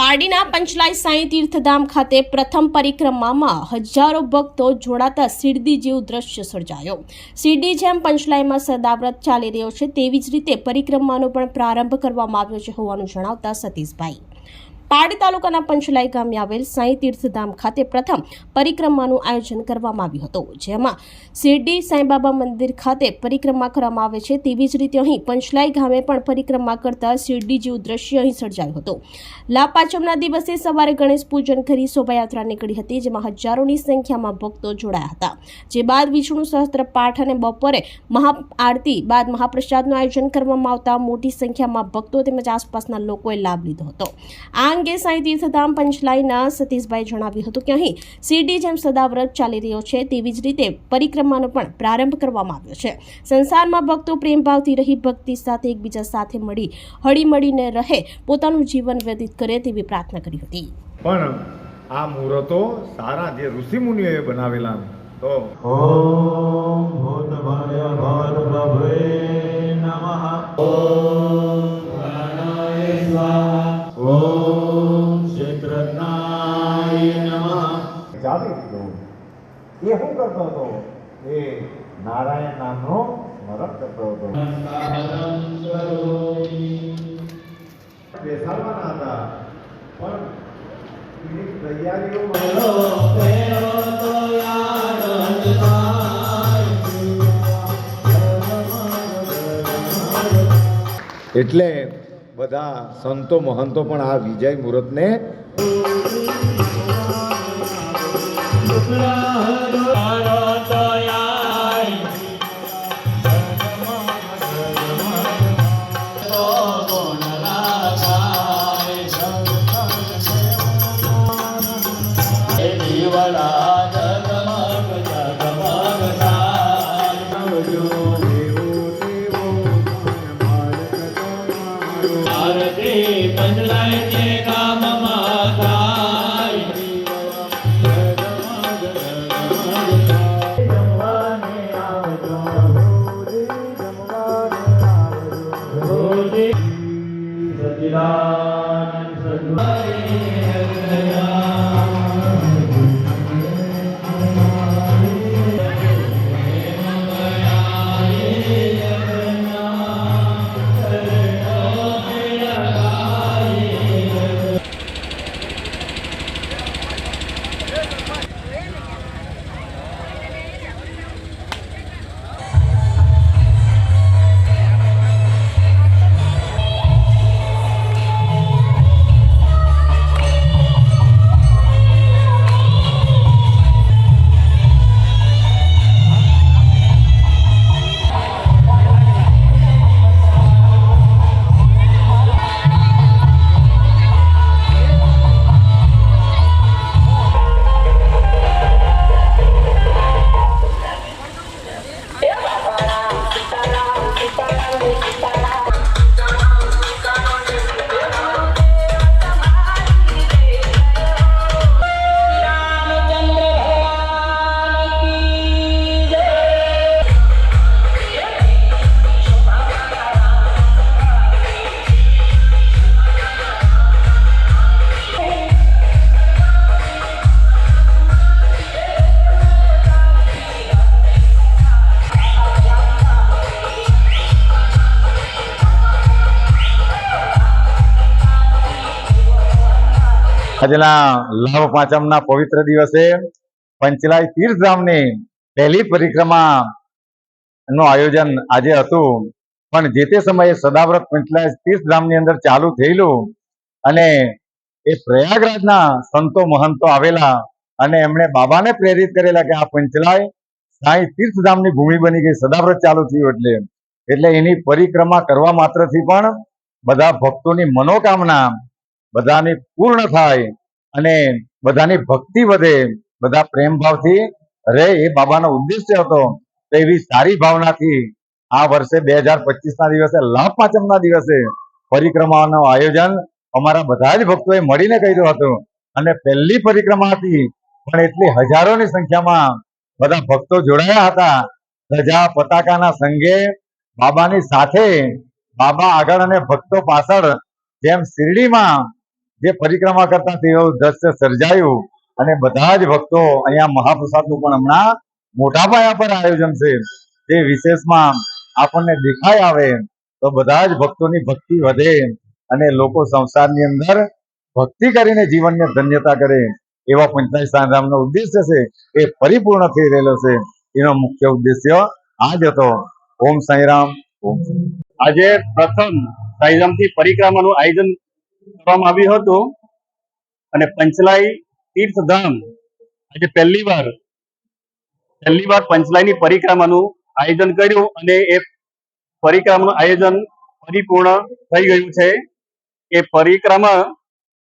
પારડીના પંચલાઈ સાંઈ તીર્થધામ ખાતે પ્રથમ પરિક્રમામાં હજારો ભક્તો જોડાતા શિરડી જેવું દ્રશ્ય સર્જાયો. શિરડી જેમ પંચલાયમાં સદાવ્રત ચાલી રહ્યો છે, તેવી જ રીતે પરિક્રમાનો પણ પ્રારંભ કરવામાં આવ્યો છે હોવાનું જણાવતા સતીશભાઈ. પારડી તાલુકાના પંચલાઈ ગામે આવેલ સાંઈ તીર્થધામ ખાતે પ્રથમ પરિક્રમાનું આયોજન કરવામાં આવ્યું હતું, જેમાં શિરડી સાંઈબાબા મંદિર ખાતે પરિક્રમા કરવામાં આવે છે તેવી જ રીતે અહીં પંચલાઈ ગામે પણ પરિક્રમા કરતા શિરડી જેવું દ્રશ્ય અહીં સર્જાયું હતું. લાપાચમના દિવસે સવારે ગણેશ પૂજન કરી શોભાયાત્રા નીકળી હતી, જેમાં હજારોની સંખ્યામાં ભક્તો જોડાયા હતા. જે બાદ વિષ્ણુ સહસ્ત્ર પાઠ અને બપોરે મહા આરતી બાદ મહાપ્રસાદનું આયોજન કરવામાં આવતા મોટી સંખ્યામાં ભક્તો તેમજ આસપાસના લોકોએ લાભ લીધો હતો. આ અંગે સાંઈ તીર્થધામ પંચલાઈના સતીશભાઈ જણાવ્યું હતું કે અહીં શિરડી જેમ સદાવ્રત ચાલી રહ્યો છે તેવી જ રીતે પરિક્રમાનો પણ પ્રારંભ કરવામાં આવ્યો છે. સંસારમાં ભક્તો પ્રેમભાવથી રહી ભક્તિ સાથે એકબીજા સાથે મળી હળીમળીને રહે પોતાનું જીવન વ્યતીત કરે તેવી પ્રાર્થના કરી હતી. પણ આ મુહૂર્તો સારા જે ઋષિ મુનિઓએ બનાવેલા તો ઓમ ભૂત માયા ભાન પ્રભે જાવી દીધો એ શું કરતો હતો? એ નારાયણ નામનો સ્મરણ કરતો હતો. બેસાડવાના હતા. પણ એટલે બધા સંતો મહંતો પણ આ વિજય મુહૂર્તને Sopra આજના લાભ પાંચમના પવિત્ર દિવસે પંચલાઈ તીર્થધામની પહેલી પરિક્રમા નું આયોજન આજે હતું. પણ જે તે સમયે સદાવ્રત પંચલાઈ તીર્થધામની અંદર ચાલુ થયેલું અને એ પ્રયાગરાજના સંતો મહંતો આવેલા અને એમણે બાબાને પ્રેરિત કરેલા કે આ પંચલાઈ સાંઈ તીર્થધામની ભૂમિ બની ગઈ, સદાવ્રત ચાલુ થયું એટલે. એટલે એની પરિક્રમા કરવા માત્રથી પણ બધા ભક્તોની મનોકામના બધાની પૂર્ણ થાય. અને બધાની ભક્તિ વધે, બધા પ્રેમ ભાવથી રહે એ બાબાનો ઉદ્દેશ્ય હતો. એવી સારી ભાવનાથી આ વર્ષે બે હજાર પચીસ ના દિવસે, લાભ પાંચમના દિવસે પરિક્રમાનું આયોજન અમારા બધા જ ભક્તોએ મળીને કર્યું હતું. અને પહેલી પરિક્રમા હતી પણ એટલી હજારોની સંખ્યામાં બધા ભક્તો જોડાયા હતા. ધજા પતાકાના સંગે બાબાની સાથે બાબા આગળ અને ભક્તો પાછળ જેમ શિરડીમાં જે પરિક્રમા કરતા દ્રશ્ય સર્જાયું અને બધા જ ભક્તો અહીંયા મહાપ્રસાદનું પણ હમણાં મોટા પાયા પર આયોજન છે. તે વિશેષમાં આપણને દેખાય આવે તો બધા જ ભક્તોની ભક્તિ વધે અને લોકો સંસારની અંદર ભક્તિ કરીને જીવનને ધન્યતા કરે. એવા પંચાયત સાંધામનો ઉદ્દેશ્ય છે. એ પરિપૂર્ણ થઈ રહેલો છે. એનો મુખ્ય ઉદ્દેશ્ય આ જ હતો. ઓમ સાંઈરામ ઓમ આજે પ્રથમ સાઈરામથી પરિક્રમાનું આયોજન કરવામાં આવ્યું હતું. અને પંચલાઈ તીર્થધામ આજે પહેલી વાર પહેલી વાર પંચલાઈની પરિક્રમાનું આયોજન કર્યું અને એ પરિક્રમાનું આયોજન પરિપૂર્ણ થઈ ગયું છે. એ પરિક્રમા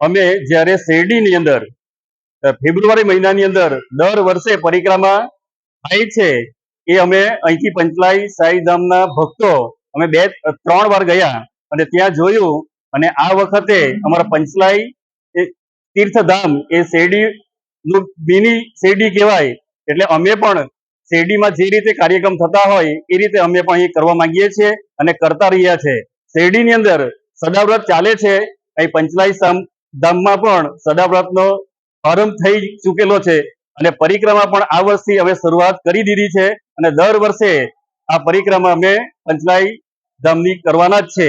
અમે જ્યારે શેરડીની અંદર, ફેબ્રુઆરી મહિનાની અંદર દર વર્ષે પરિક્રમા થાય છે, એ અમે અહીંથી પંચલાઈ સાઈધામના ભક્તો અમે બે, ત્રણ વાર ગયા અને ત્યાં જોયું અને આ વખતે અમારા પંચલાઈ તીર્થધામ એ શેરડી નું મિની શેરડી કહેવાય. એટલે અમે પણ શેરડીમાં જે રીતે કાર્યક્રમ થતા હોય એ રીતે અમે પણ અહીં કરવા માંગીએ છીએ અને કરતા રહ્યા છે. શેરડીની અંદર સદાવ્રત ચાલે છે. અહીં પંચલાઈ ધામમાં પણ સદાવ્રતનો આરંભ થઈ ચૂકેલો છે અને પરિક્રમા પણ આ વર્ષથી હવે શરૂઆત કરી દીધી છે અને દર વર્ષે આ પરિક્રમા અમે પંચલાઈ ધામની કરવાના જ છે.